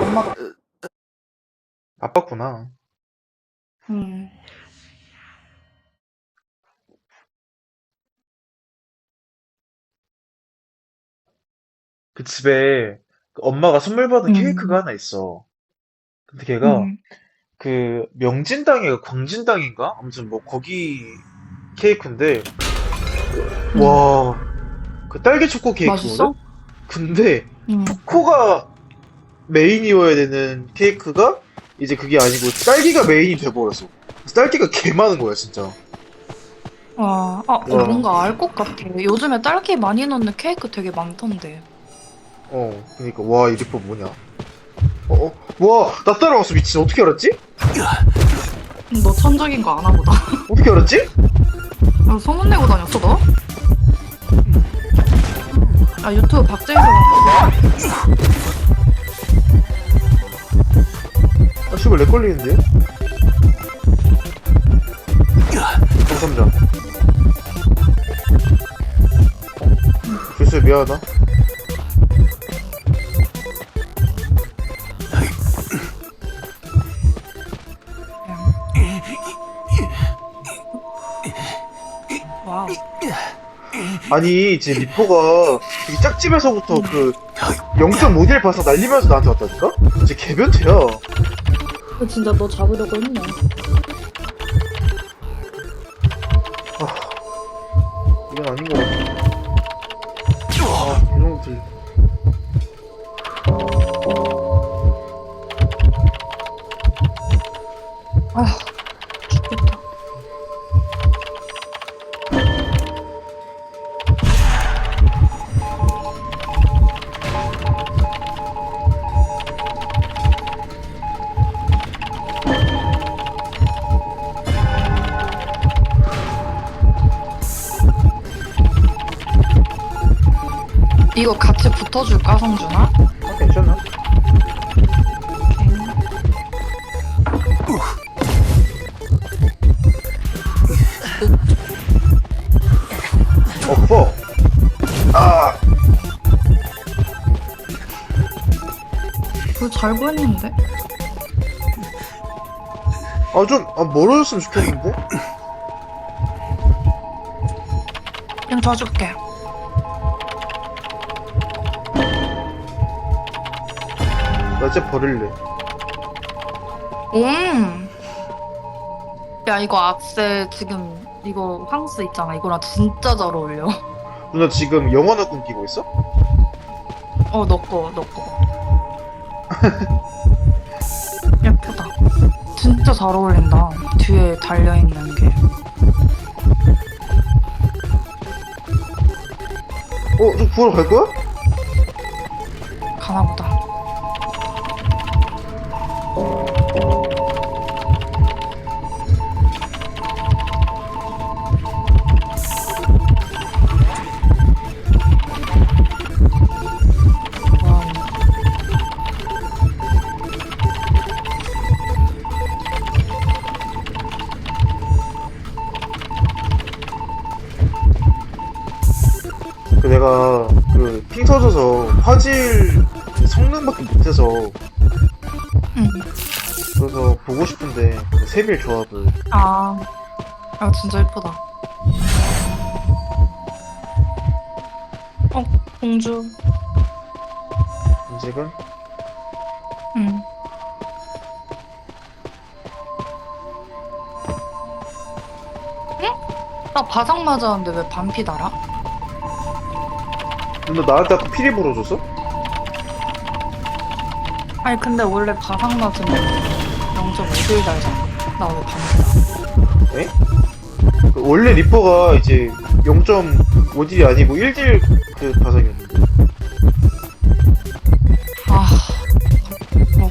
엄마가 아팠구나. 음. 그 집에 그 엄마가 선물 받은 음. 케이크가 하나 있어. 근데 걔가 음. 그 명진당인가 광진당인가? 아무튼 뭐 거기 케이크인데 와, 그 딸기 초코 케이크거든? 맛있어? 근데 음. 초코가 메인이어야 되는 케이크가 이제 그게 아니고 딸기가 메인이 돼버렸어. 그래서 딸기가 개 많은 거야, 진짜. 와, 아, 어, 와. 뭔가 알 것 같아. 요즘에 딸기 많이 넣는 케이크 되게 많던데. 어, 그니까, 와, 이 리퍼 뭐냐. 어, 어, 와, 나 따라왔어, 미친. 어떻게 알았지? 너 천적인 거 아나 보다. 어떻게 알았지? 아, 소문 내고 다녔어, 너? 아, 유튜브 한 아, 씨발, 렉 걸리는데? 감사합니다. 어, 글쎄, 미안하다. 아니, 이제 리퍼가 되게 짝집에서부터 그 0.5딜 봐서 날리면서 나한테 왔다니까? 이제 개변태야. 그 진짜 너 잡으려고 했네. 이건 아닌 것 같아. 아, 이런 것들. 아, 이거 같이 붙어줄까, 성준아? 아, 괜찮아. 엎어. 아, 그거 잘 보였는데? 아, 좀, 아, 멀어졌으면 좋겠는데? 그냥 져줄게. 나 이제 버릴래. 음. 야, 이거 악세 지금 이거 황스 있잖아. 이거랑 진짜 잘 어울려. 누나 지금 영어는 꿈끼고 있어? 어, 너 거. 예쁘다. 진짜 잘 어울린다. 뒤에 달려 있는 게. 어, 저 구하러 갈 거야? 가나 보다. 터져서 화질 성능밖에 못해서 응. 그래서 보고 싶은데 그 세밀 조합을 아, 아 진짜 예쁘다. 어, 공주. 인식은 응. 응? 나 바닥 맞았는데 왜 반피 달아? 누나 나한테 아까 피리 불어줬어? 아니 근데 원래 바닥 맞으면 0.5딜 달잖아. 나왜 반피 달아? 그 원래 리퍼가 이제 0.5딜이 아니고 1딜 그 바닥이었는데 아, 그렇구나.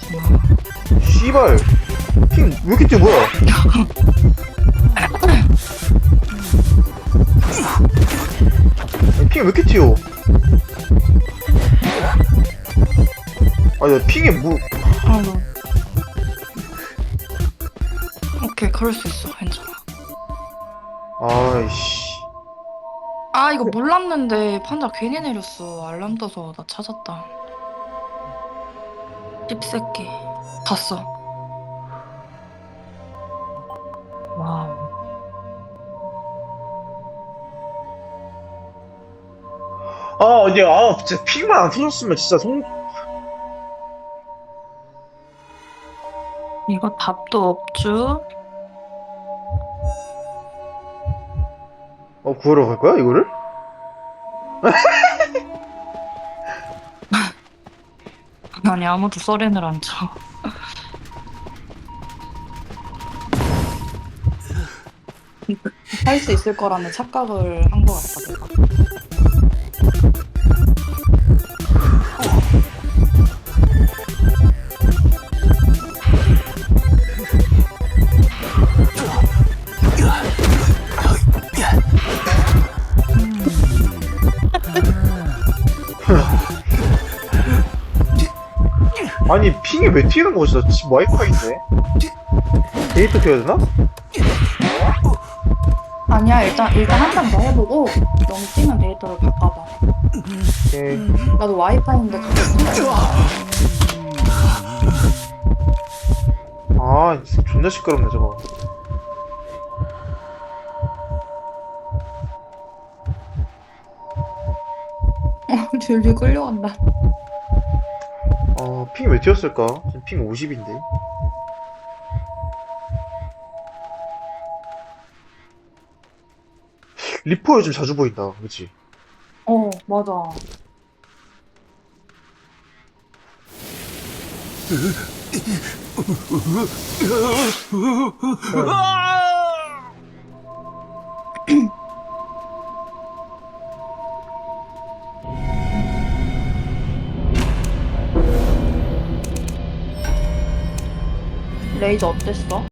씨발 핑왜 이렇게 뛰어 뭐야 핑왜 이렇게 튀어 아야 핑이 뭐 아, 너. 오케이, 그럴 수 있어. 괜찮아. 아이씨 아, 이거 몰랐는데 판자 괜히 내렸어. 알람 떠서 나 찾았다. 씹새끼. 봤어. 아, 근데, 아, 진짜 핑만 안 터졌으면 진짜 송, 이거 답도 없쥬? 어, 구하러 갈 거야, 이거를? 아니 아무도 서렌을 안 쳐. 할 수 있을 거라는 착각을 한 것 같다 내가. 아니, 핑이 왜 튀는 거지? 나 지금 와이파이인데? 데이터 켜야 되나? 아니야 일단 일단 한 번 더 해보고 너무 뛰면 데이터를 바꿔봐. 오케이. 나도 와이파이인데 갑자기 아, 진짜 존나 시끄럽네, 저거. 줄줄 끌려간다. 어, 핑이 왜 튀었을까? 지금 핑 50인데. 리포 요즘 자주 보인다, 그치? 어 맞아. 레이저 어땠어?